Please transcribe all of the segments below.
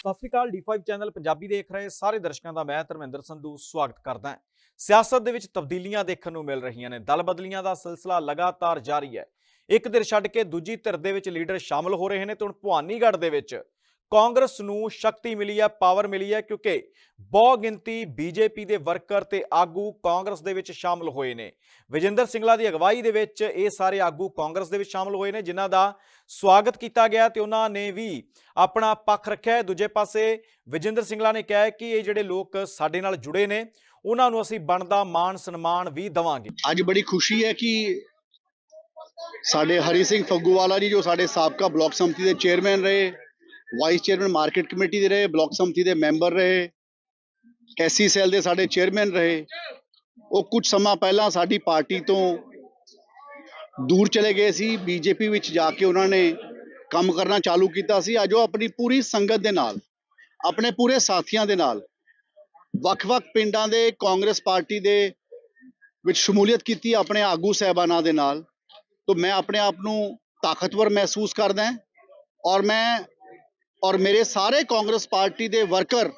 ਸਤਿ ਸ਼੍ਰੀ ਅਕਾਲ D5 channel Punjabi ਦੇਖ ਰਹੇ ਸਾਰੇ ਦਰਸ਼ਕਾਂ ਦਾ ਮੈਂ ਧਰਮਿੰਦਰ ਸੰਧੂ ਸਵਾਗਤ ਕਰਦਾ ਹਾਂ। ਸਿਆਸਤ ਦੇ ਵਿੱਚ ਤਬਦੀਲੀਆਂ ਦੇਖਣ ਨੂੰ ਮਿਲ ਰਹੀਆਂ ਨੇ। ਦਲ ਬਦਲੀਆਂ ਦਾ ਸਿਲਸਿਲਾ ਲਗਾਤਾਰ ਜਾਰੀ ਹੈ। ਇੱਕ ਧਿਰ ਛੱਡ ਕੇ ਦੂਜੀ ਧਿਰ ਦੇ ਵਿੱਚ ਲੀਡਰ ਸ਼ਾਮਲ ਹੋ ਰਹੇ ਨੇ ਤੇ ਹੁਣ ਭਵਾਨੀਗੜ੍ਹ ਦੇ ਵਿੱਚ ਕਾਂਗਰਸ ਨੂੰ ਸ਼ਕਤੀ ਮਿਲੀ ਹੈ, ਪਾਵਰ ਮਿਲੀ ਹੈ, ਕਿਉਂਕਿ ਬਹੁ ਗਿਣਤੀ ਬੀਜੇਪੀ ਦੇ ਵਰਕਰ ਤੇ ਆਗੂ ਕਾਂਗਰਸ ਦੇ ਵਿੱਚ ਸ਼ਾਮਲ ਹੋਏ ਨੇ। ਵਿਜੇਂਦਰ ਸਿੰਗਲਾ ਦੀ ਅਗਵਾਈ ਦੇ ਵਿੱਚ ਇਹ ਸਾਰੇ ਆਗੂ ਕਾਂਗਰਸ ਦੇ ਵਿੱਚ ਸ਼ਾਮਲ ਹੋਏ ਨੇ, ਜਿਨ੍ਹਾਂ ਦਾ ਸਵਾਗਤ ਕੀਤਾ ਗਿਆ ਤੇ ਉਹਨਾਂ ਨੇ ਵੀ ਆਪਣਾ ਪੱਖ ਰੱਖਿਆ ਹੈ। ਦੂਜੇ ਪਾਸੇ ਵਿਜੇਂਦਰ ਸਿੰਗਲਾ ਨੇ ਕਿਹਾ ਕਿ ਇਹ ਜਿਹੜੇ ਲੋਕ ਸਾਡੇ ਨਾਲ ਜੁੜੇ ਨੇ, ਉਹਨਾਂ ਨੂੰ ਅਸੀਂ ਬਣਦਾ ਮਾਣ ਸਨਮਾਨ ਵੀ ਦਵਾਂਗੇ। ਅੱਜ ਬੜੀ ਖੁਸ਼ੀ ਹੈ ਕਿ ਸਾਡੇ ਹਰੀ ਸਿੰਘ ਫੱਗੂਵਾਲਾ ਜੀ ਜੋ ਸਾਡੇ ਸਾਬਕਾ ਬਲਾਕ ਸੰਮਤੀ ਦੇ ਚੇਅਰਮੈਨ ਰਹੇ ਵਾਈਸ ਚੇਅਰਮੈਨ ਮਾਰਕੀਟ ਕਮੇਟੀ ਦੇ ਰਹੇ ਬਲਾਕ ਸੰਮਤੀ ਦੇ ਮੈਂਬਰ ਰਹੇ ਐਸਸੀ ਸੈੱਲ ਦੇ ਸਾਡੇ ਚੇਅਰਮੈਨ ਰਹੇ। ਉਹ ਕੁਝ ਸਮਾਂ ਪਹਿਲਾਂ ਸਾਡੀ ਪਾਰਟੀ ਤੋਂ ਦੂਰ ਚਲੇ ਗਏ ਸੀ ਬੀਜੇਪੀ ਵਿੱਚ ਜਾ ਕੇ ਉਹਨਾਂ ਨੇ ਕੰਮ ਕਰਨਾ ਚਾਲੂ ਕੀਤਾ ਸੀ। ਅੱਜ ਉਹ ਆਪਣੀ ਪੂਰੀ ਸੰਗਤ ਦੇ ਨਾਲ, ਆਪਣੇ ਪੂਰੇ ਸਾਥੀਆਂ ਦੇ ਨਾਲ ਵੱਖ-ਵੱਖ ਪਿੰਡਾਂ ਦੇ, ਕਾਂਗਰਸ ਪਾਰਟੀ ਦੇ ਵਿੱਚ ਸ਼ਮੂਲੀਅਤ ਕੀਤੀ ਆਪਣੇ ਆਗੂ ਸਹਿਬਾਨਾਂ ਦੇ ਨਾਲ। ਤਾਂ ਮੈਂ ਆਪਣੇ ਆਪ ਨੂੰ ਤਾਕਤਵਰ ਮਹਿਸੂਸ ਕਰਦਾ ਹਾਂ ਔਰ ਮੈਂ ਔਰ ਮੇਰੇ ਸਾਰੇ ਕਾਂਗਰਸ ਪਾਰਟੀ ਦੇ ਵਰਕਰ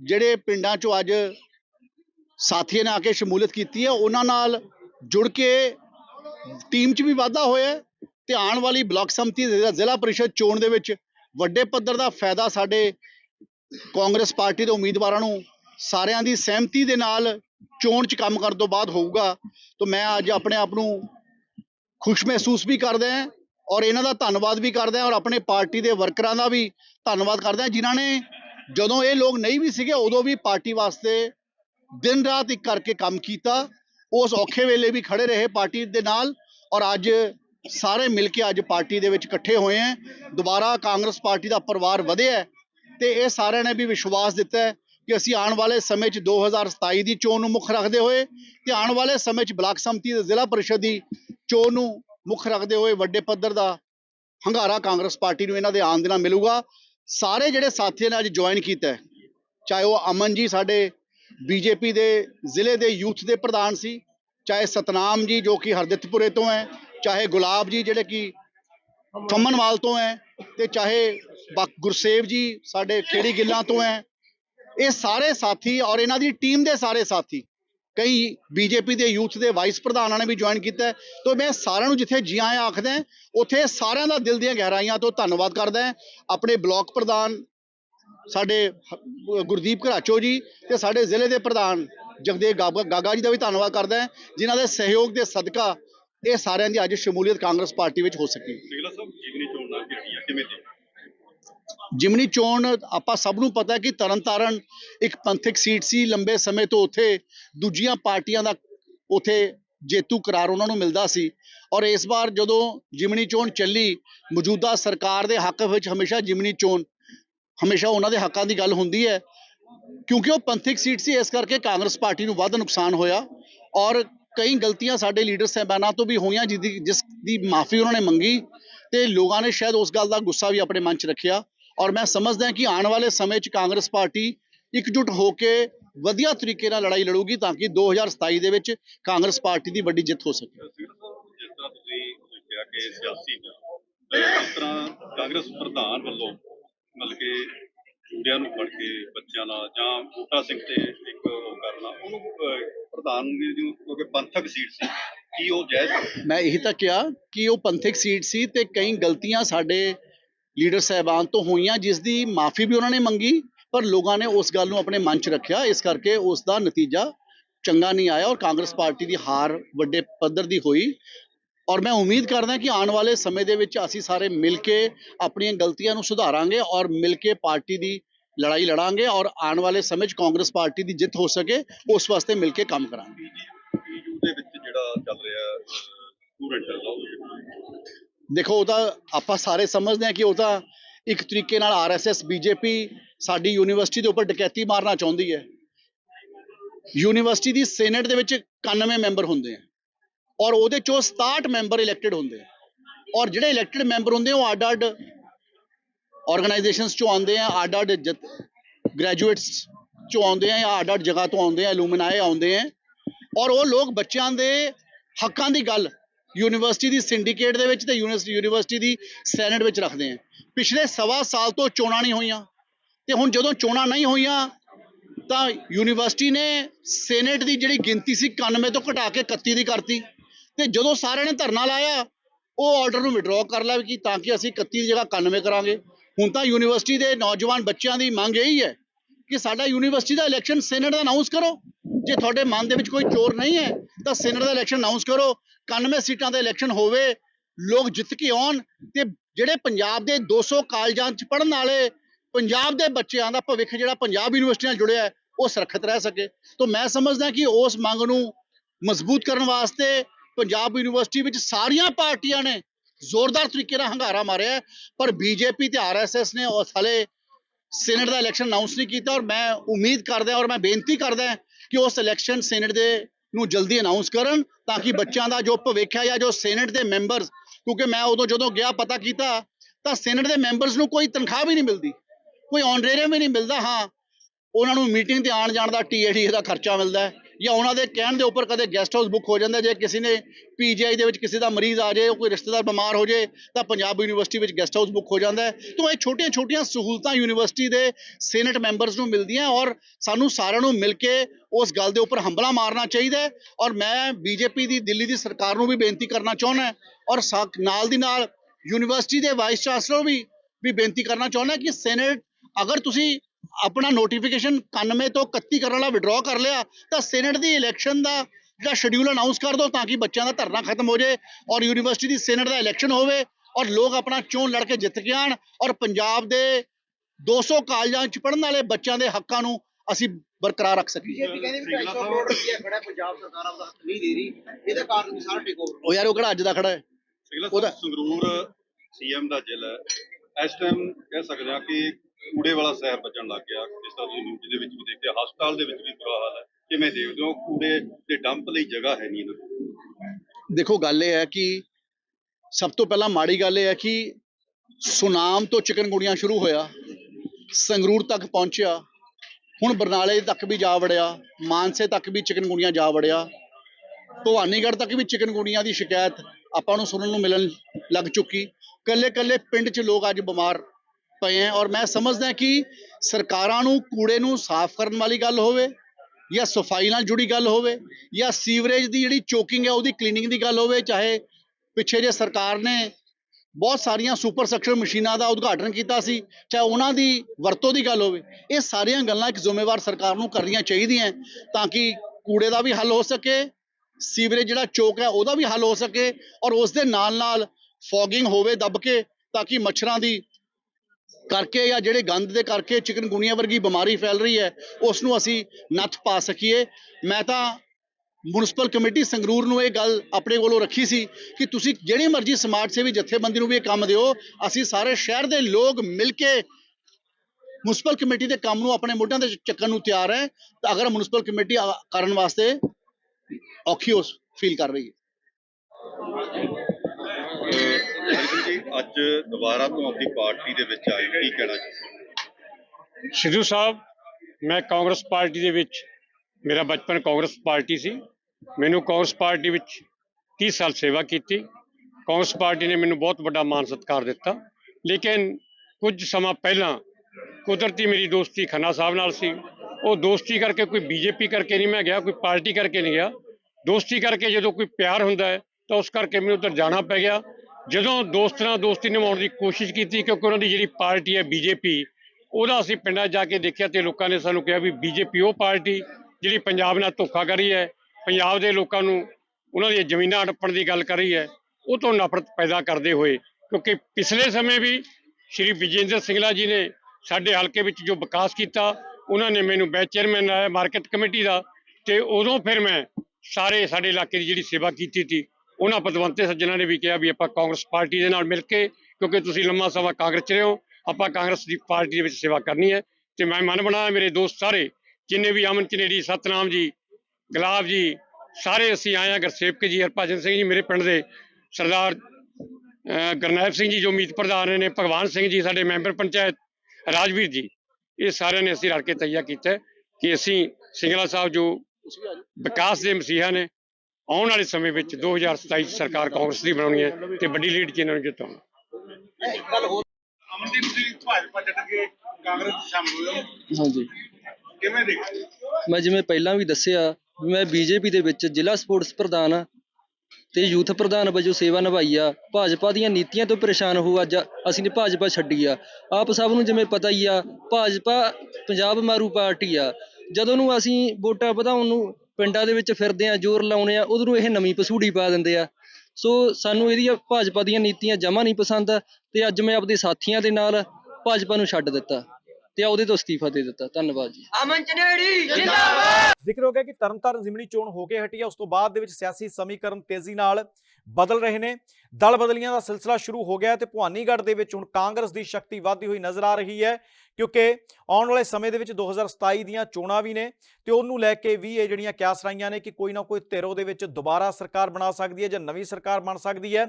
ਜਿਹੜੇ ਪਿੰਡਾਂ 'ਚੋਂ ਅੱਜ ਸਾਥੀਆਂ ਨੇ ਆ ਕੇ ਸ਼ਮੂਲੀਅਤ ਕੀਤੀ ਹੈ, ਉਹਨਾਂ ਨਾਲ ਜੁੜ ਕੇ ਟੀਮ 'ਚ ਵੀ ਵਾਧਾ ਹੋਇਆ ਹੈ। ਤੇ ਆਉਣ ਵਾਲੀ ਬਲਾਕ ਸੰਮਤੀ ਜ਼ਿਲ੍ਹਾ ਪਰਿਸ਼ਦ ਚੋਣ ਦੇ ਵਿੱਚ ਵੱਡੇ ਪੱਧਰ ਦਾ ਫਾਇਦਾ ਸਾਡੇ ਕਾਂਗਰਸ ਪਾਰਟੀ ਦੇ ਉਮੀਦਵਾਰਾਂ ਨੂੰ ਸਾਰਿਆਂ ਦੀ ਸਹਿਮਤੀ ਦੇ ਨਾਲ ਚੋਣ 'ਚ ਕੰਮ ਕਰਨ ਤੋਂ ਬਾਅਦ ਹੋਊਗਾ। ਤਾਂ ਮੈਂ ਅੱਜ ਆਪਣੇ ਆਪ ਨੂੰ ਖੁਸ਼ ਮਹਿਸੂਸ ਵੀ ਕਰਦਾ ਹਾਂ ਔਰ ਇਹਨਾਂ ਦਾ ਧੰਨਵਾਦ ਵੀ ਕਰਦਾ ਹਾਂ ਔਰ ਆਪਣੇ ਪਾਰਟੀ ਦੇ ਵਰਕਰਾਂ ਦਾ ਵੀ ਧੰਨਵਾਦ ਕਰਦਾ ਹਾਂ, ਜਿਨ੍ਹਾਂ ਨੇ ਜਦੋਂ ਇਹ ਲੋਕ ਨਹੀਂ ਵੀ ਸੀਗੇ, ਉਦੋਂ ਵੀ ਪਾਰਟੀ ਵਾਸਤੇ ਦਿਨ ਰਾਤ ਇੱਕ ਕਰਕੇ ਕੰਮ ਕੀਤਾ। ਉਸ ਔਖੇ ਵੇਲੇ ਵੀ ਖੜੇ ਰਹੇ ਪਾਰਟੀ ਦੇ ਨਾਲ ਔਰ ਅੱਜ ਸਾਰੇ ਮਿਲ ਕੇ ਅੱਜ ਪਾਰਟੀ ਦੇ ਵਿੱਚ ਇਕੱਠੇ ਹੋਏ ਹੈ। ਦੁਬਾਰਾ ਕਾਂਗਰਸ ਪਾਰਟੀ ਦਾ ਪਰਿਵਾਰ ਵਧਿਆ ਹੈ ਤੇ ਇਹ ਸਾਰਿਆਂ ਨੇ ਵੀ ਵਿਸ਼ਵਾਸ ਦਿੱਤਾ ਕਿ ਅਸੀਂ ਆਉਣ ਵਾਲੇ ਸਮੇਂ 'ਚ 2027 ਦੀ ਚੋਣ ਨੂੰ ਮੁੱਖ ਰੱਖਦੇ ਹੋਏ ਤੇ ਆਉਣ ਵਾਲੇ ਸਮੇਂ 'ਚ ਬਲਾਕ ਸੰਮਤੀ ਤੇ ਜ਼ਿਲ੍ਹਾ ਪਰਿਸ਼ਦ ਦੀ ਚੋਣ ਨੂੰ ਮੁੱਖ ਰੱਖਦੇ ਹੋਏ ਵੱਡੇ ਪੱਧਰ ਦਾ ਹੰਗਾਰਾ ਕਾਂਗਰਸ ਪਾਰਟੀ ਨੂੰ ਇਹਨਾਂ ਦੇ ਆਉਣ ਦੇ ਨਾਲ ਮਿਲੂਗਾ। ਸਾਰੇ ਜਿਹੜੇ ਸਾਥੀਆਂ ਨੇ ਅੱਜ ਜੁਆਇਨ ਕੀਤਾ ਚਾਹੇ ਉਹ ਅਮਨ ਜੀ ਸਾਡੇ ਬੀਜੇਪੀ ਦੇ, ਜ਼ਿਲ੍ਹੇ ਦੇ ਯੂਥ ਦੇ ਪ੍ਰਧਾਨ ਸੀ, ਚਾਹੇ ਸਤਨਾਮ ਜੀ ਜੋ ਕਿ ਹਰਦਿੱਤਪੁਰੇ ਤੋਂ ਹੈ, ਚਾਹੇ ਗੁਲਾਬ ਜੀ ਜਿਹੜੇ ਕਿ ਫੰਮਨਵਾਲ ਤੋਂ ਹੈ ਤੇ ਚਾਹੇ ਬਕ ਗੁਰਸੇਵ ਜੀ ਸਾਡੇ ਖੇੜੀ ਗਿੱਲਾਂ ਤੋਂ ਹੈ। ਇਹ ਸਾਰੇ ਸਾਥੀ ਔਰ ਇਹਨਾਂ ਦੀ ਟੀਮ ਦੇ ਸਾਰੇ ਸਾਥੀ ਕਈ ਬੀਜੇਪੀ ਦੇ ਯੂਥ ਦੇ ਵਾਈਸ ਪ੍ਰਧਾਨਾਂ ਨੇ ਵੀ ਜੁਆਇਨ ਕੀਤਾ ਹੈ। ਤੋਂ ਮੈਂ ਸਾਰਿਆਂ ਨੂੰ ਜਿੱਥੇ ਜੀ ਆਇਆਂ ਆਖਦਾ ਉੱਥੇ ਸਾਰਿਆਂ ਦਾ ਦਿਲ ਦੀਆਂ ਗਹਿਰਾਈਆਂ ਤੋਂ ਧੰਨਵਾਦ ਕਰਦਾ ਆਪਣੇ ਬਲਾਕ ਪ੍ਰਧਾਨ ਸਾਡੇ ਗੁਰਦੀਪ ਘਰਾਚੋ ਜੀ ਤੇ ਸਾਡੇ ਜ਼ਿਲ੍ਹੇ ਦੇ ਪ੍ਰਧਾਨ ਜਗਦੇਵ ਗਾਗਾ ਗਾਗਾ ਜੀ ਦਾ ਵੀ ਧੰਨਵਾਦ ਕਰਦਾ ਜਿਨ੍ਹਾਂ ਦੇ ਸਹਿਯੋਗ ਦੇ ਸਦਕਾ ਇਹ ਸਾਰਿਆਂ ਦੀ ਅੱਜ ਸ਼ਮੂਲੀਅਤ ਕਾਂਗਰਸ ਪਾਰਟੀ ਵਿੱਚ ਹੋ ਸਕੀ। ਸਿੰਗਲਾ ਸਾਹਿਬ, ਜੀਵਨੀ ਚੋਣਾਂ ਕਿਹੜੀਆਂ ਕਿਵੇਂ ਦੀ ਜਿਮਨੀ ਚੋਣ ਆਪਾਂ ਸਭ ਨੂੰ ਪਤਾ ਕਿ ਤਰਨਤਾਰਨ ਇੱਕ ਪੰਥਕ ਸੀਟ ਸੀ ਲੰਬੇ ਸਮੇਂ ਤੋਂ ਉੱਥੇ ਦੂਜੀਆਂ ਪਾਰਟੀਆਂ ਦਾ ਉੱਥੇ ਜੇਤੂ ਕਰਾਰ ਉਹਨਾਂ ਨੂੰ ਮਿਲਦਾ ਸੀ ਔਰ ਇਸ ਵਾਰ ਜਦੋਂ ਜਿਮਨੀ ਚੋਣ ਚੱਲੀ, ਮੌਜੂਦਾ ਸਰਕਾਰ ਦੇ ਹੱਕ ਵਿੱਚ ਹਮੇਸ਼ਾ ਜਿਮਨੀ ਚੋਣ, ਹਮੇਸ਼ਾ ਉਹਨਾਂ ਦੇ ਹੱਕਾਂ ਦੀ ਗੱਲ ਹੁੰਦੀ ਹੈ, ਕਿਉਂਕਿ ਉਹ ਪੰਥਕ ਸੀਟ ਸੀ, ਇਸ ਕਰਕੇ ਕਾਂਗਰਸ ਪਾਰਟੀ ਨੂੰ ਵੱਧ ਨੁਕਸਾਨ ਹੋਇਆ ਔਰ ਕਈ ਗਲਤੀਆਂ ਸਾਡੇ ਲੀਡਰ ਸਾਹਿਬਾਨਾਂ ਤੋਂ ਵੀ ਹੋਈਆਂ ਜਿਹਦੀ ਜਿਸ ਦੀ ਮਾਫੀ ਉਹਨਾਂ ਨੇ ਮੰਗੀ ਤੇ ਲੋਕਾਂ ਨੇ ਸ਼ਾਇਦ ਉਸ ਗੱਲ ਦਾ ਗੁੱਸਾ ਵੀ ਆਪਣੇ ਮਨ 'ਚ ਰੱਖਿਆ। ਔਰ ਮੈਂ ਸਮਝਦਾ ਕਿ ਆਉਣ ਵਾਲੇ ਸਮੇਂ 'ਚ ਕਾਂਗਰਸ ਪਾਰਟੀ ਇਕਜੁੱਟ ਹੋ ਕੇ ਵਧੀਆ ਤਰੀਕੇ ਨਾਲ ਲੜਾਈ ਲੜੂਗੀ ਤਾਂ ਕਿ 2027 ਦੇ ਵਿੱਚ ਕਾਂਗਰਸ ਪਾਰਟੀ ਦੀ ਵੱਡੀ ਜਿੱਤ ਹੋ ਸਕੇ ਜਿਸ ਤਰ੍ਹਾਂ ਤੁਸੀਂ ਕਿਹਾ ਕਿ ਸਿਆਸੀ ਇਸ ਤਰ੍ਹਾਂ ਕਾਂਗਰਸ ਪ੍ਰਧਾਨ ਵੱਲੋਂ ਮਤਲਬ ਕਿ ਜੁੜਿਆਂ ਨੂੰ ਫੜ ਕੇ ਬੱਚਿਆਂ ਨਾਲ ਜਾਂ ਬੂਟਾ ਸਿੰਘ ਤੇ ਇੱਕ ਕਰਨਾ ਉਹਨੂੰ ਪ੍ਰਧਾਨ ਦੀ ਜੋ ਕਿਉਂਕਿ ਪੰਥਕ ਸੀਟ ਸੀ ਕੀ ਉਹ ਜਾਇਜ਼ ਸੀ? ਮੈਂ ਇਹੀ ਤਾਂ ਕਿਹਾ ਕਿ ਉਹ ਪੰਥਕ ਸੀਟ ਸੀ ਤੇ ਕਈ ਗਲਤੀਆਂ ਸਾਡੇ ਲੀਡਰ ਸਾਹਿਬਾਨ ਤੋਂ ਹੋਈਆਂ, ਜਿਸ ਦੀ ਮਾਫੀ ਵੀ ਉਹਨਾਂ ਨੇ ਮੰਗੀ, ਪਰ ਲੋਕਾਂ ਨੇ ਉਸ ਗੱਲ ਨੂੰ ਆਪਣੇ ਮਨ 'ਚ ਰੱਖਿਆ। ਇਸ ਕਰਕੇ ਉਸ ਦਾ ਨਤੀਜਾ ਚੰਗਾ ਨਹੀਂ ਆਇਆ ਔਰ ਕਾਂਗਰਸ ਪਾਰਟੀ ਦੀ ਹਾਰ ਵੱਡੇ ਪੱਧਰ ਦੀ ਹੋਈ। ਔਰ ਮੈਂ ਉਮੀਦ ਕਰਦਾ ਕਿ ਆਉਣ ਵਾਲੇ ਸਮੇਂ ਦੇ ਵਿੱਚ ਅਸੀਂ ਸਾਰੇ ਮਿਲ ਕੇ ਆਪਣੀਆਂ ਗਲਤੀਆਂ ਨੂੰ ਸੁਧਾਰਾਂਗੇ ਔਰ ਮਿਲ ਕੇ ਪਾਰਟੀ ਦੀ ਲੜਾਈ ਲੜਾਂਗੇ ਔਰ ਆਉਣ ਵਾਲੇ ਸਮੇਂ 'ਚ ਕਾਂਗਰਸ ਪਾਰਟੀ ਦੀ ਜਿੱਤ ਹੋ ਸਕੇ, ਉਸ ਵਾਸਤੇ ਮਿਲ ਕੇ ਕੰਮ ਕਰਾਂਗੇ। ਦੇ ਵਿੱਚ ਜਿਹੜਾ ਚੱਲ ਰਿਹਾ ਸਟੂਡੈਂਟ ਦਾ ਦੇਖੋ, ਉਹ ਤਾਂ ਆਪਾਂ ਸਾਰੇ ਸਮਝਦੇ ਹਾਂ ਕਿ ਉਹ ਤਾਂ ਇੱਕ ਤਰੀਕੇ ਨਾਲ ਆਰਐਸਐਸ ਬੀਜੇਪੀ ਸਾਡੀ ਯੂਨੀਵਰਸਿਟੀ ਦੇ ਉੱਪਰ ਡਕੈਤੀ ਮਾਰਨਾ ਚਾਹੁੰਦੀ ਹੈ। ਯੂਨੀਵਰਸਿਟੀ ਦੀ ਸੈਨੇਟ ਦੇ ਵਿੱਚ 91 ਮੈਂਬਰ ਹੁੰਦੇ ਆ ਔਰ ਉਹਦੇ ਚੋਂ 67 ਮੈਂਬਰ ਇਲੈਕਟਿਡ ਹੁੰਦੇ ਆ। ਔਰ ਜਿਹੜੇ ਇਲੈਕਟਿਡ ਮੈਂਬਰ ਹੁੰਦੇ ਉਹ ਅੱਡ ਅੱਡ ਆਰਗੇਨਾਈਜੇਸ਼ਨਸ ਚੋਂ ਆਉਂਦੇ ਆ ਅੱਡ ਅੱਡ ਗ੍ਰੈਜੂਏਟਸ ਚੋਂ ਆਉਂਦੇ ਆ ਜਾਂ ਅੱਡ ਅੱਡ ਜਗ੍ਹਾ ਤੋਂ ਆਉਂਦੇ ਆ ਐਲੂਮਨਾਏ ਆਉਂਦੇ ਆ। ਔਰ ਉਹ ਲੋਕ ਬੱਚਿਆਂ ਦੇ ਹੱਕਾਂ ਦੀ ਗੱਲ ਯੂਨੀਵਰਸਿਟੀ ਦੀ ਸਿੰਡੀਕੇਟ ਦੇ ਵਿੱਚ ਤੇ ਯੂਨੀਵਰਸਿਟੀ ਯੂਨੀਵਰਸਿਟੀ ਦੀ ਸੈਨੇਟ ਵਿੱਚ ਰੱਖਦੇ ਆ। ਪਿਛਲੇ ਸਵਾ ਸਾਲ ਤੋਂ ਚੋਣਾਂ ਨਹੀਂ ਹੋਈਆਂ ਤੇ ਹੁਣ ਜਦੋਂ ਚੋਣਾਂ ਨਹੀਂ ਹੋਈਆਂ ਤਾਂ ਯੂਨੀਵਰਸਿਟੀ ਨੇ ਸੈਨੇਟ ਦੀ ਜਿਹੜੀ ਗਿਣਤੀ ਸੀ 91 ਤੋਂ ਘਟਾ ਕੇ 31 ਦੀ ਕਰਤੀ ਤੇ ਜਦੋਂ ਸਾਰਿਆਂ ਨੇ ਧਰਨਾ ਲਾਇਆ, ਉਹ ਆਰਡਰ ਨੂੰ ਵਿਡਰਾਅ ਕਰ ਲਿਆ ਕਿ ਤਾਂ ਕਿ ਅਸੀਂ 31 ਦੀ ਜਗ੍ਹਾ 91 ਕਰਾਂਗੇ। ਹੁਣ ਤਾਂ ਯੂਨੀਵਰਸਿਟੀ ਦੇ ਨੌਜਵਾਨ ਬੱਚਿਆਂ ਦੀ ਮੰਗ ਇਹੀ ਹੈ ਕਿ ਸਾਡਾ ਯੂਨੀਵਰਸਿਟੀ ਦਾ ਇਲੈਕਸ਼ਨ ਸੈਨੇਟ ਦਾ ਅਨਾਉਂਸ ਕਰੋ। ਜੇ ਤੁਹਾਡੇ ਮਨ ਦੇ ਵਿੱਚ ਕੋਈ ਚੋਰ ਨਹੀਂ ਹੈ ਤਾਂ ਸੈਨੇਟ ਦਾ ਇਲੈਕਸ਼ਨ ਅਨਾਉਂਸ ਕਰੋ। 91 ਸੀਟਾਂ ਦਾ ਇਲੈਕਸ਼ਨ ਹੋਵੇ ਲੋਕ ਜਿੱਤ ਕੇ ਆਉਣ ਤੇ ਜਿਹੜੇ ਪੰਜਾਬ ਦੇ 200 ਕਾਲਜਾਂ 'ਚ ਪੜ੍ਹਨ ਵਾਲੇ ਪੰਜਾਬ ਦੇ ਬੱਚਿਆਂ ਦਾ ਭਵਿੱਖ ਜਿਹੜਾ ਪੰਜਾਬ ਯੂਨੀਵਰਸਿਟੀ ਨਾਲ ਜੁੜਿਆ ਹੈ ਉਹ ਸੁਰੱਖਿਅਤ ਰਹਿ ਸਕੇ। ਤਾਂ ਮੈਂ ਸਮਝਦਾ ਕਿ ਉਸ ਮੰਗ ਨੂੰ ਮਜ਼ਬੂਤ ਕਰਨ ਵਾਸਤੇ ਪੰਜਾਬ ਯੂਨੀਵਰਸਿਟੀ ਵਿੱਚ ਸਾਰੀਆਂ ਪਾਰਟੀਆਂ ਨੇ ਜ਼ੋਰਦਾਰ ਤਰੀਕੇ ਨਾਲ ਹੰਗਾਰਾ ਮਾਰਿਆ ਹੈ, ਪਰ ਬੀਜੇਪੀ ਤੇ ਆਰਐਸਐਸ ਨੇ ਉਸ ਹਲੇ ਸੈਨੇਟ ਦਾ ਇਲੈਕਸ਼ਨ ਅਨਾਉਂਸ ਨਹੀਂ ਕੀਤਾ ਔਰ ਮੈਂ ਉਮੀਦ ਕਰਦਾ ਔਰ ਮੈਂ ਬੇਨਤੀ ਕਰਦਾ ਕਿ ਉਸ ਇਲੈਕਸ਼ਨ ਸੈਨੇਟ ਦੇ ਨੂੰ ਜਲਦੀ ਅਨਾਉਂਸ ਕਰਨ ਤਾਂ ਕਿ ਬੱਚਿਆਂ ਦਾ ਜੋ ਭਵਿੱਖ ਹੈ ਜਾਂ ਜੋ ਸੈਨੇਟ ਦੇ ਮੈਂਬਰਸ ਕਿਉਂਕਿ ਮੈਂ ਉਦੋਂ ਜਦੋਂ ਗਿਆ, ਪਤਾ ਕੀਤਾ, ਤਾਂ ਸੈਨੇਟ ਦੇ ਮੈਂਬਰਸ ਨੂੰ ਕੋਈ ਤਨਖਾਹ ਵੀ ਨਹੀਂ ਮਿਲਦੀ, ਕੋਈ ਆਨਰੇਰੀਅਮ ਵੀ ਨਹੀਂ ਮਿਲਦਾ, ਹਾਂ। ਉਹਨਾਂ ਨੂੰ ਮੀਟਿੰਗ ਤੇ ਆਣ ਜਾਣ ਦਾ ਟੀਏਡੀ ਦਾ ਖਰਚਾ ਮਿਲਦਾ ਹੈ। ਜਾਂ ਉਹਨਾਂ ਦੇ ਕਹਿਣ ਦੇ ਉੱਪਰ ਕਦੇ ਗੈਸਟ ਹਾਊਸ ਬੁੱਕ ਹੋ ਜਾਂਦਾ ਜੇ ਕਿਸੇ ਨੇ ਪੀਜੀਆਈ ਦੇ ਵਿੱਚ ਕਿਸੇ ਦਾ ਮਰੀਜ਼ ਆ ਜਾਏ, ਕੋਈ ਰਿਸ਼ਤੇਦਾਰ ਬਿਮਾਰ ਹੋ ਜਾਏ, ਤਾਂ ਪੰਜਾਬ ਯੂਨੀਵਰਸਿਟੀ ਵਿੱਚ ਗੈਸਟ ਹਾਊਸ ਬੁੱਕ ਹੋ ਜਾਂਦਾ ਤਾਂ ਇਹ ਛੋਟੀਆਂ ਛੋਟੀਆਂ ਸਹੂਲਤਾਂ ਯੂਨੀਵਰਸਿਟੀ ਦੇ ਸੈਨੇਟ ਮੈਂਬਰਸ ਨੂੰ ਮਿਲਦੀਆਂ ਔਰ ਸਾਨੂੰ ਸਾਰਿਆਂ ਨੂੰ ਮਿਲ ਕੇ ਉਸ ਗੱਲ ਦੇ ਉੱਪਰ ਹੰਬਲਾ ਮਾਰਨਾ ਚਾਹੀਦਾ ਔਰ ਮੈਂ ਬੀਜੇਪੀ ਦੀ, ਦਿੱਲੀ ਦੀ ਸਰਕਾਰ ਨੂੰ ਵੀ ਬੇਨਤੀ ਕਰਨਾ ਚਾਹੁੰਦਾ ਔਰ ਸਾ- ਨਾਲ ਦੀ ਨਾਲ ਯੂਨੀਵਰਸਿਟੀ ਦੇ ਵਾਈਸ ਚਾਂਸਲਰ ਵੀ ਵੀ ਬੇਨਤੀ ਕਰਨਾ ਚਾਹੁੰਦਾ ਕਿ ਸੈਨੇਟ ਅਗਰ ਤੁਸੀਂ ਆਪਣਾ ਨੋਟੀਫਿਕੇਸ਼ਨ 91 ਤੋਂ 31 ਕਰਨ ਵਾਲਾ ਵਿਡਰਾਅ ਕਰ ਲਿਆ ਤਾਂ ਸੈਨੇਟ ਦੀ ਇਲੈਕਸ਼ਨ ਦਾ ਜਿਹੜਾ ਸ਼ਡਿਊਲ ਅਨਾਉਂਸ ਕਰ ਦਿਓ ਤਾਂ ਕਿ ਬੱਚਿਆਂ ਦਾ ਧਰਨਾ ਖਤਮ ਹੋ ਜਾਏ ਔਰ ਯੂਨੀਵਰਸਿਟੀ ਦੀ ਸੈਨੇਟ ਦਾ ਇਲੈਕਸ਼ਨ ਹੋਵੇ ਔਰ ਲੋਕ ਆਪਣਾ ਚੋਣ ਲੜ ਕੇ ਜਿੱਤ ਕੇ ਆਣ ਔਰ ਪੰਜਾਬ ਦੇ 200 ਕਾਲਜਾਂ 'ਚ ਪੜ੍ਹਨ ਵਾਲੇ ਬੱਚਿਆਂ ਦੇ ਹੱਕਾਂ ਨੂੰ ਅਸੀਂ ਬਰਕਰਾਰ ਰੱਖ ਸਕੀਏ। ਬੀਜੇਪੀ ਕਹਿੰਦੀ ਵੀ 250 ਕਰੋੜ ਰੁਪਏ ਖੜਾ ਹੈ, ਪੰਜਾਬ ਸਰਕਾਰ ਆਪਦਾ ਹੱਕ ਨਹੀਂ ਦੇ ਰਹੀ ਇਹਦੇ ਕਾਰਨ ਵੀ ਸਾਰਾ ਟੇਕ ਓਵਰ ਉਹ ਯਾਰ ਉਹ ਕਿਹੜਾ ਅੱਜ ਦਾ ਖੜਾ ਹੈ? ਉਹਦਾ- ਸੰਗਰੂਰ ਸੀਐਮ ਦਾ ਜ਼ਿਲ੍ਹਾ ਇਸ ਟਾਈਮ ਕਹਿ ਸਕਦੇ ਕਿ ਕੂੜੇ ਵਾਲਾ ਸ਼ਹਿਰ ਬਚਣ ਲੱਗ ਗਿਆ। ਜਿਸ ਤਰ੍ਹਾਂ ਤੁਸੀਂ ਨਿਊਜ਼ ਦੇ ਵਿੱਚ ਵੀ ਦੇਖਿਆ, ਹਸਪਤਾਲ ਦੇ ਵਿੱਚ ਵੀ ਬੁਰਾ ਹਾਲ ਹੈ। ਕਿਵੇਂ ਦੇਖਦੇ ਹੋ? ਕੂੜੇ ਦੇ ਡੰਪ ਲਈ ਜਗ੍ਹਾ ਹੈ ਨਹੀਂ ਇਹਨਾਂ ਦੇਖੋ, ਗੱਲ ਇਹ ਹੈ ਕਿ ਸਭ ਤੋਂ ਪਹਿਲਾਂ ਮਾੜੀ ਗੱਲ ਇਹ ਹੈ ਕਿ ਸੁਨਾਮ ਤੋਂ ਚਿਕਨਗੁਣੀਆਂ ਸ਼ੁਰੂ ਹੋਇਆ, ਸੰਗਰੂਰ ਤੱਕ ਪਹੁੰਚਿਆ, ਹੁਣ ਬਰਨਾਲੇ ਤੱਕ ਵੀ ਜਾ ਵੜਿਆ, ਮਾਨਸੇ ਤੱਕ ਵੀ ਚਿਕਨਗੁਣੀਆਂ ਜਾ ਵੜਿਆ। ਭਵਾਨੀਗੜ੍ਹ ਤੱਕ ਵੀ ਚਿਕਨਗੁਣੀਆਂ ਦੀ ਸ਼ਿਕਾਇਤ ਆਪਾਂ ਨੂੰ ਸੁਣਨ ਨੂੰ ਮਿਲਣ ਲੱਗ ਚੁੱਕੀ। ਕੱਲੇ ਕੱਲੇ ਪਿੰਡ 'ਚ ਲੋਕ ਅੱਜ ਬਿਮਾਰ ਪਏ ਹੈ ਔਰ ਮੈਂ ਸਮਝਦਾ ਕਿ ਸਰਕਾਰਾਂ ਨੂੰ, ਕੂੜੇ ਨੂੰ ਸਾਫ਼ ਕਰਨ ਵਾਲੀ ਗੱਲ ਹੋਵੇ ਜਾਂ ਸਫ਼ਾਈ ਨਾਲ ਜੁੜੀ ਗੱਲ ਹੋਵੇ ਜਾਂ ਸੀਵਰੇਜ ਦੀ ਜਿਹੜੀ ਚੋਕਿੰਗ ਹੈ ਉਹਦੀ ਕਲੀਨਿੰਗ ਦੀ ਗੱਲ ਹੋਵੇ, ਚਾਹੇ ਪਿੱਛੇ ਜੇ ਸਰਕਾਰ ਨੇ ਬਹੁਤ ਸਾਰੀਆਂ ਸੁਪਰ ਸਕਸ਼ਨ ਮਸ਼ੀਨਾਂ ਦਾ ਉਦਘਾਟਨ ਕੀਤਾ ਸੀ, ਚਾਹੇ ਉਹਨਾਂ ਦੀ ਵਰਤੋਂ ਦੀ ਗੱਲ ਹੋਵੇ, ਇਹ ਸਾਰੀਆਂ ਗੱਲਾਂ ਇੱਕ ਜ਼ਿੰਮੇਵਾਰ ਸਰਕਾਰ ਨੂੰ ਕਰਨੀਆਂ ਚਾਹੀਦੀਆਂ ਤਾਂ ਕਿ ਕੂੜੇ ਦਾ ਵੀ ਹੱਲ ਹੋ ਸਕੇ, ਸੀਵਰੇਜ ਜਿਹੜਾ ਚੋਕ ਹੈ ਉਹਦਾ ਵੀ ਹੱਲ ਹੋ ਸਕੇ ਔਰ ਉਸ ਦੇ ਨਾਲ ਨਾਲ ਫੋਗਿੰਗ ਹੋਵੇ ਦੱਬ ਕੇ ਤਾਂ ਕਿ ਮੱਛਰਾਂ ਦੀ ਕਰਕੇ ਜਾਂ ਜਿਹੜੇ ਗੰਦ ਦੇ ਕਰਕੇ ਚਿਕਨ ਚਿਕਨਗੁਨੀਆ ਵਰਗੀ ਬਿਮਾਰੀ ਫੈਲ ਰਹੀ ਹੈ ਉਸ ਨੂੰ ਅਸੀਂ ਨੱਥ ਪਾ ਸਕੀਏ। ਮੈਂ ਤਾਂ ਮਿਊਨਿਸਪਲ ਕਮੇਟੀ ਸੰਗਰੂਰ ਨੂੰ ਇਹ ਗੱਲ ਆਪਣੇ ਕੋਲੋਂ ਰੱਖੀ ਸੀ ਕਿ ਤੁਸੀਂ ਜਿਹੜੀ ਮਰਜ਼ੀ ਸਮਾਜ ਸੇਵੀ ਜਥੇਬੰਦੀ ਨੂੰ ਵੀ ਇਹ ਕੰਮ ਦਿਓ, ਅਸੀਂ ਸਾਰੇ ਸ਼ਹਿਰ ਦੇ ਲੋਕ ਮਿਲ ਕੇ ਮਿਊਨਿਸਪਲ ਕਮੇਟੀ ਦੇ ਕੰਮ ਨੂੰ ਆਪਣੇ ਮੋਢਿਆਂ ਤੇ ਚੱਕਣ ਨੂੰ ਤਿਆਰ ਹੈ। ਤਾਂ ਅਗਰ ਮਿਊਨਿਸਪਲ ਕਮੇਟੀ ਆ- ਕਰਨ ਵਾਸਤੇ ਔਖੀ ਹੋ ਫੀਲ ਕਰ ਰਹੀ ਹੈ। ਅੱਜ ਦੁਬਾਰਾ ਤੋਂ ਆਪਣੀ ਪਾਰਟੀ ਦੇ ਵਿੱਚ ਆਏ, ਕੀ ਕਹਿਣਾ ਚਾਹੁੰਦੇ ਸਿੱਧੂ ਸਾਹਿਬ, ਮੈਂ ਕਾਂਗਰਸ ਪਾਰਟੀ ਦੇ ਵਿੱਚ, ਮੇਰਾ ਬਚਪਨ ਕਾਂਗਰਸ ਪਾਰਟੀ ਸੀ। ਮੈਨੂੰ ਕਾਂਗਰਸ ਪਾਰਟੀ ਵਿੱਚ 30 ਸਾਲ ਸੇਵਾ ਕੀਤੀ। ਕਾਂਗਰਸ ਪਾਰਟੀ ਨੇ ਮੈਨੂੰ ਬਹੁਤ ਵੱਡਾ ਮਾਨ ਸਤਿਕਾਰ ਦਿੱਤਾ। ਲੇਕਿਨ ਕੁਝ ਸਮਾਂ ਪਹਿਲਾਂ ਕੁਦਰਤੀ ਮੇਰੀ ਦੋਸਤੀ ਖੰਨਾ ਸਾਹਿਬ ਨਾਲ ਸੀ। ਉਹ ਦੋਸਤੀ ਕਰਕੇ ਕੋਈ ਬੀਜੇਪੀ ਕਰਕੇ ਨਹੀਂ ਮੈਂ ਗਿਆ, ਕੋਈ ਪਾਰਟੀ ਕਰਕੇ ਨਹੀਂ ਗਿਆ। ਦੋਸਤੀ ਕਰਕੇ ਜਦੋਂ ਕੋਈ ਪਿਆਰ ਹੁੰਦਾ ਹੈ ਤਾਂ ਉਸ ਕਰਕੇ ਮੈਨੂੰ ਉੱਧਰ ਜਾਣਾ ਪੈ ਗਿਆ। ਜਦੋਂ ਦੋਸਤਾਂ ਦੋਸਤੀ ਨਿਭਾਉਣ ਦੀ ਕੋਸ਼ਿਸ਼ ਕੀਤੀ, ਕਿਉਂਕਿ ਉਹਨਾਂ ਦੀ ਜਿਹੜੀ ਪਾਰਟੀ ਹੈ ਬੀਜੇਪੀ, ਉਹਦਾ ਅਸੀਂ ਪਿੰਡਾਂ 'ਚ ਜਾ ਕੇ ਦੇਖਿਆ ਤੇ ਲੋਕਾਂ ਨੇ ਸਾਨੂੰ ਕਿਹਾ ਵੀ ਬੀਜੇਪੀ ਉਹ ਪਾਰਟੀ ਜਿਹੜੀ ਪੰਜਾਬ ਨਾਲ ਧੋਖਾ ਕਰੀ ਹੈ, ਪੰਜਾਬ ਦੇ ਲੋਕਾਂ ਨੂੰ ਉਹਨਾਂ ਦੀਆਂ ਜ਼ਮੀਨਾਂ ਹੜੱਪਣ ਦੀ ਗੱਲ ਕਰ ਰਹੀ ਹੈ, ਉਹ ਤੋਂ ਨਫ਼ਰਤ ਪੈਦਾ ਕਰਦੇ ਹੋਏ, ਕਿਉਂਕਿ ਪਿਛਲੇ ਸਮੇਂ ਵੀ ਸ਼੍ਰੀ ਵਿਜੇਂਦਰ ਸਿੰਗਲਾ ਜੀ ਨੇ ਸਾਡੇ ਹਲਕੇ ਵਿੱਚ ਜੋ ਵਿਕਾਸ ਕੀਤਾ, ਉਹਨਾਂ ਨੇ ਮੈਨੂੰ ਬੈਚ ਚੇਅਰਮੈਨ ਲਾਇਆ ਮਾਰਕੀਟ ਕਮੇਟੀ ਦਾ, ਤੇ ਉਦੋਂ ਫਿਰ ਮੈਂ ਸਾਰੇ ਸਾਡੇ ਇਲਾਕੇ ਦੀ ਜਿਹੜੀ ਸੇਵਾ ਕੀਤੀ ਸੀ ਉਹਨਾਂ ਪਦਵੰਤੇ ਸੱਜਣਾ ਨੇ ਵੀ ਕਿਹਾ ਵੀ ਆਪਾਂ ਕਾਂਗਰਸ ਪਾਰਟੀ ਦੇ ਨਾਲ ਮਿਲ ਕੇ, ਕਿਉਂਕਿ ਤੁਸੀਂ ਲੰਮਾ ਸਮਾਂ ਕਾਂਗਰਸ 'ਚ ਰਹੇ ਹੋ, ਆਪਾਂ ਕਾਂਗਰਸ ਦੀ ਪਾਰਟੀ ਦੇ ਵਿੱਚ ਸੇਵਾ ਕਰਨੀ ਹੈ। ਤੇ ਮੈਂ ਮਨ ਬਣਾਇਆ ਮੇਰੇ ਦੋਸਤ ਸਾਰੇ, ਜਿੰਨੇ ਵੀ ਅਮਨ ਚਨੇੜੀ, ਸਤਨਾਮ ਜੀ, ਗੁਲਾਬ ਜੀ, ਸਾਰੇ ਅਸੀਂ ਆਏ ਹਾਂ ਗੁਰਸੇਵਕ ਜੀ, ਹਰਭਜਨ ਸਿੰਘ ਜੀ ਮੇਰੇ ਪਿੰਡ ਦੇ, ਸਰਦਾਰ, ਅਹ ਸਿੰਘ ਜੀ ਜੋ ਮੀਤ ਪ੍ਰਧਾਨ ਨੇ, ਭਗਵਾਨ ਸਿੰਘ ਜੀ ਸਾਡੇ ਮੈਂਬਰ ਪੰਚਾਇਤ, ਰਾਜਵੀਰ ਜੀ, ਇਹ ਸਾਰਿਆਂ ਨੇ ਅਸੀਂ ਰਲ ਕੇ ਤੈਯਾ ਕੀਤਾ ਕਿ ਅਸੀਂ ਸਿੰਗਲਾ ਸਾਹਿਬ ਜੋ ਵਿਕਾਸ ਦੇ ਮਸੀਹਾ ਨੇ ਆਉਣ ਵਾਲੇ ਸਮੇਂ ਵਿੱਚ 2027 'ਚ ਸਰਕਾਰ ਕਾਂਗਰਸ ਦੀ ਬਣਾਉਣੀ ਹੈ ਤੇ ਵੱਡੀ ਲੀਡ 'ਚ ਇਹਨਾਂ ਨੂੰ ਜਿਤਾਉਣਾ? ਇੱਕ ਗੱਲ ਹੋਰ ਅਮਨਦੀਪ ਸਿੰਘ ਭਾਜਪਾ ਛੱਡ ਕੇ ਕਾਂਗਰਸ 'ਚ ਸ਼ਾਮਲ ਹੋਏ ਹੋ? ਹਾਂਜੀ। ਕਿਵੇਂ ਦੇਖਦੇ ਮੈਂ ਜਿਵੇਂ ਪਹਿਲਾਂ ਵੀ ਦੱਸਿਆ ਵੀ ਮੈਂ ਬੀਜੇਪੀ ਦੇ ਵਿੱਚ ਜ਼ਿਲ੍ਹਾ ਸਪੋਰਟਸ ਪ੍ਰਧਾਨ ਆ ਤੇ ਯੂਥ ਪ੍ਰਧਾਨ ਵਜੋਂ ਸੇਵਾ ਨਿਭਾਈ ਆ। ਭਾਜਪਾ ਦੀਆਂ ਨੀਤੀਆਂ ਤੋਂ ਪਰੇਸ਼ਾਨ ਹੋ ਅੱਜ ਅਸੀਂ ਨੇ ਭਾਜਪਾ ਛੱਡੀ ਆ। ਆਪ ਸਭ ਨੂੰ ਜਿਵੇਂ ਪਤਾ ਹੀ ਆ ਭਾਜਪਾ ਪੰਜਾਬ ਮਾਰੂ ਪਾਰਟੀ ਆ। ਜਦੋਂ ਨੂੰ ਅਸੀਂ ਵੋਟਾਂ ਵਧਾਉਣ ਨੂੰ ਪਿੰਡਾਂ ਦੇ ਵਿੱਚ ਫਿਰਦੇ ਆ ਜ਼ੋਰ ਲਾਉਣੇ ਆ ਉਦੋਂ ਨੂੰ ਇਹ ਨਵੀਂ ਪਸੂੜੀ ਪਾ ਦਿੰਦੇ ਆ। ਸੋ ਸਾਨੂੰ ਇਹਦੀਆਂ ਭਾਜਪਾ ਦੀਆਂ ਨੀਤੀਆਂ ਜਮਾ ਨਹੀਂ ਪਸੰਦ ਤੇ ਅੱਜ ਮੈਂ ਆਪਦੇ ਸਾਥੀਆਂ ਦੇ ਨਾਲ ਭਾਜਪਾ ਨੂੰ ਛੱਡ ਦਿੱਤਾ ਤੇ ਉਹਦੇ ਤੋਂ ਅਸਤੀਫਾ ਦੇ ਦਿੱਤਾ। ਧੰਨਵਾਦ ਜੀ। ਜ਼ਿਕਰ ਹੋ ਗਿਆ ਕਿ ਤਰਨਤਾਰਨ ਜ਼ਿਮਨੀ ਚੋਣ ਹੋ ਕੇ ਹਟੀ ਹੈ ਉਸ ਤੋਂ ਬਾਅਦ ਦੇ ਵਿੱਚ ਸਿਆਸੀ ਸਮੀਕਰਨ ਤੇਜ਼ੀ ਨਾਲ ਬਦਲ ਰਹੇ ਨੇ। ਦਲ ਬਦਲੀਆਂ ਦਾ ਸਿਲਸਿਲਾ ਸ਼ੁਰੂ ਹੋ ਗਿਆ ਹੈ ਤੇ ਭਵਾਨੀਗੜ੍ਹ ਦੇ ਵਿੱਚ ਹੁਣ ਕਾਂਗਰਸ ਦੀ ਸ਼ਕਤੀ ਵਧਦੀ ਹੋਈ ਨਜ਼ਰ ਆ ਰਹੀ ਹੈ ਕਿਉਂਕਿ ਆਉਣ ਵਾਲੇ ਸਮੇਂ ਦੇ ਵਿੱਚ 2027 ਦੀਆਂ ਚੋਣਾਂ ਵੀ ਨੇ ਤੇ ਉਹਨੂੰ ਲੈ ਕੇ ਵੀ ਇਹ ਜਿਹੜੀਆਂ ਕਿਆਸ ਰਾਈਆਂ ਨੇ ਕਿ ਕੋਈ ਨਾ ਕੋਈ ਧਿਰ ਉਹਦੇ ਵਿੱਚ ਦੁਬਾਰਾ ਸਰਕਾਰ ਬਣਾ ਸਕਦੀ ਹੈ ਜਾਂ ਨਵੀਂ ਸਰਕਾਰ ਬਣ ਸਕਦੀ ਹੈ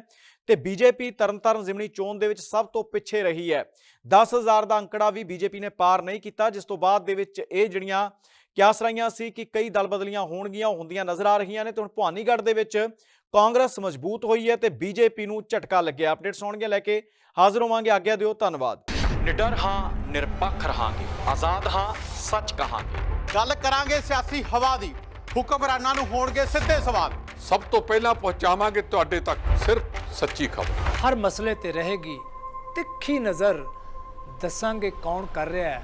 ਤੇ ਬੀਜੇਪੀ ਤਰਨਤਾਰਨ ਜ਼ਿਮਨੀ ਚੋਣ ਦੇ ਵਿੱਚ ਸਭ ਤੋਂ ਪਿੱਛੇ ਰਹੀ ਹੈ। 10000 ਦਾ ਅੰਕੜਾ ਵੀ ਬੀਜੇਪੀ ਨੇ ਪਾਰ ਨਹੀਂ ਕੀਤਾ, ਜਿਸ ਤੋਂ ਬਾਅਦ ਦੇ ਵਿੱਚ ਇਹ ਜਿਹੜੀਆਂ ਕਿਆਸ ਰਾਈਆਂ ਸੀ ਕਿ ਕਈ ਦਲ ਬਦਲੀਆਂ ਹੋਣਗੀਆਂ, ਉਹ ਹੁੰਦੀਆਂ ਨਜ਼ਰ ਆ ਰਹੀਆਂ ਨੇ ਤੇ ਹੁਣ ਭਵਾਨੀਗੜ੍ਹ ਦੇ ਵਿੱਚ ਕਾਂਗਰਸ ਮਜ਼ਬੂਤ ਹੋਈ ਹੈ ਤੇ ਬੀਜੇਪੀ ਨੂੰ ਝਟਕਾ ਲੱਗਿਆ। ਅਪਡੇਟਸ ਹੋਣਗੇ ਲੈ ਕੇ ਹਾਜ਼ਰ ਹੋਵਾਂਗੇ। ਆਗਿਆ ਦਿਓ ਧੰਨਵਾਦ। ਨਿਡਰ ਹਾਂ ਨਿਰਪੱਖ ਰਹਾਂਗੇ। ਆਜ਼ਾਦ ਹਾਂ ਸੱਚ ਕਹਾਂਗੇ। ਗੱਲ ਕਰਾਂਗੇ ਸਿਆਸੀ ਹਵਾ ਦੀ। ਹੁਕਮਰਾਨਾਂ ਨੂੰ ਹੋਣਗੇ ਸਿੱਧੇ ਸਵਾਲ। ਸਭ ਤੋਂ ਪਹਿਲਾਂ ਪਹੁੰਚਾਵਾਂਗੇ ਤੁਹਾਡੇ ਤੱਕ ਸਿਰਫ ਸੱਚੀ ਖਬਰ। ਹਰ ਮਸਲੇ ਤੇ ਰਹੇਗੀ ਤਿੱਖੀ ਨਜ਼ਰ। ਦੱਸਾਂਗੇ ਕੌਣ ਕਰ ਰਿਹਾ ਹੈ।